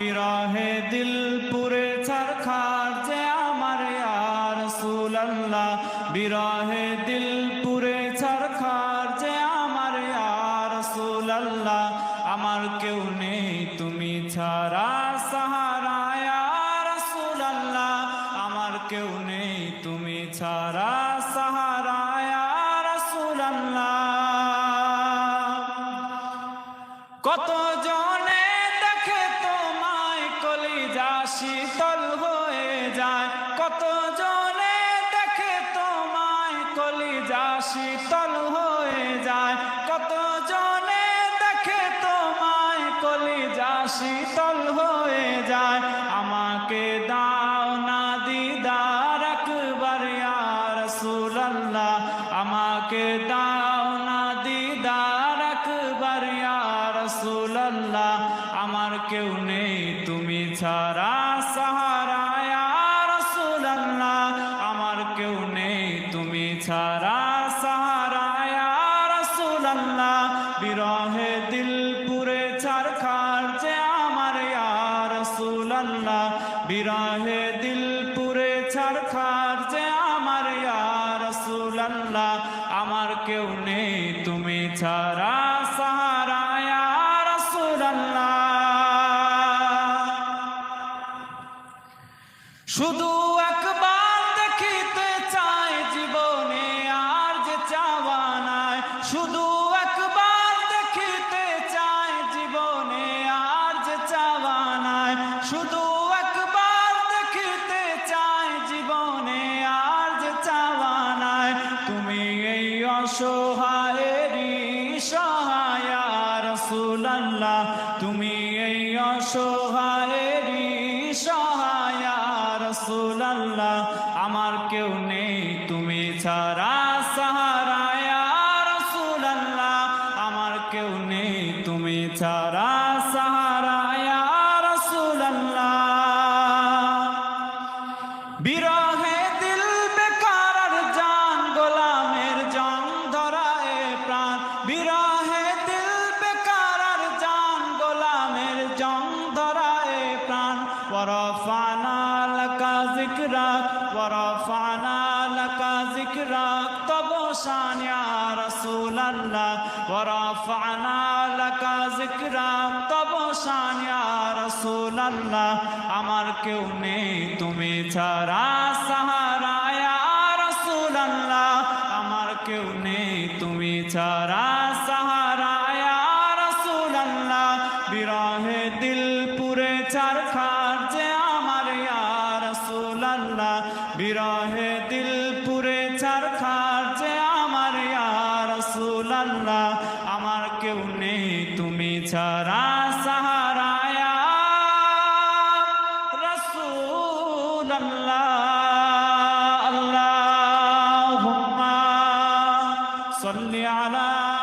বিরহে দিল পুরে ছারখার যে আমার ইয়ার সুলাল্লাহ বিরহে দিল পুরে ছারখার যে আমার ইয়ার সুলাল্লাহ আমার কেউ নেই তুমি ছাড়া সাহারা ইয়ার সুলাল্লাহ আমার কেউ নেই তুমি ছাড়া সাহারা ইয়ার সুলাল্লাহ কত জনে শীতল হয়ে যায়। কত জনে দেখে তোমায় কলিজা শীতল হয়ে যায়। কত জনে দেখে তোমায় কলিজা শীতল হয়ে যায়। আমাকে দাও না দিদার একবার ইয়ার সুলাল্লাহ আমাকে দাও না দিদার একবার ইয়ার সুলাল্লাহ আমার কেউ নেই তুমি ছাড়া। ছাড়া সাহারা ইয়ার সুলাল্লাহ বিরহে দিল পুরে ছারখার যে আমার ইয়ার সুলাল্লাহ বিরহে দিল পুরে ছারখার যে আমার ইয়ার সুলাল্লাহ আমার কেউ নেই তুমি ছাড়া সাহারা ইয়ার সুলাল্লাহ শুধু একবার শুধু একবার দেখিতে চাই জীবনে আর যে চাওয়া নাই। শুধু একবার দেখিতে চাই জীবনে আর যে চাওয়া নাই। তুমি এই অসহায়েরই সহায়ার সুলাল্লাহ তুমি এই অসহায়েরই সহায়ার সুলাল্লাহ আমার কেউ নেই কেউ নেই, তুমি ছাড়া সুলাল্লাহ বিরহে দিল বেকার জান, গোলামের জং ধরায় প্রাণ। বিরহে দিল বেকার জান, গোলামের জং ধরায় প্রাণ। ওরফানা লাকা জিকরাক ওরফানা লাকা আমার কেউ নেই, তুমি ছাড়া সাহারা ইয়া রাসূলুল্লাহ, আমার কেউ নেই, তুমি ছাড়া সাহারা ইয়া রাসূলুল্লাহ, বিরহে দিল পুরে চারখার যে আমার ইয়া রাসূলুল্লাহ। বিরহে দিল রাসূলুল্লাহ আমার কেউ নেই তুমি ছাড়া সাহারা ইয়া আল্লাহ আল্লাহ সাল্লি আলা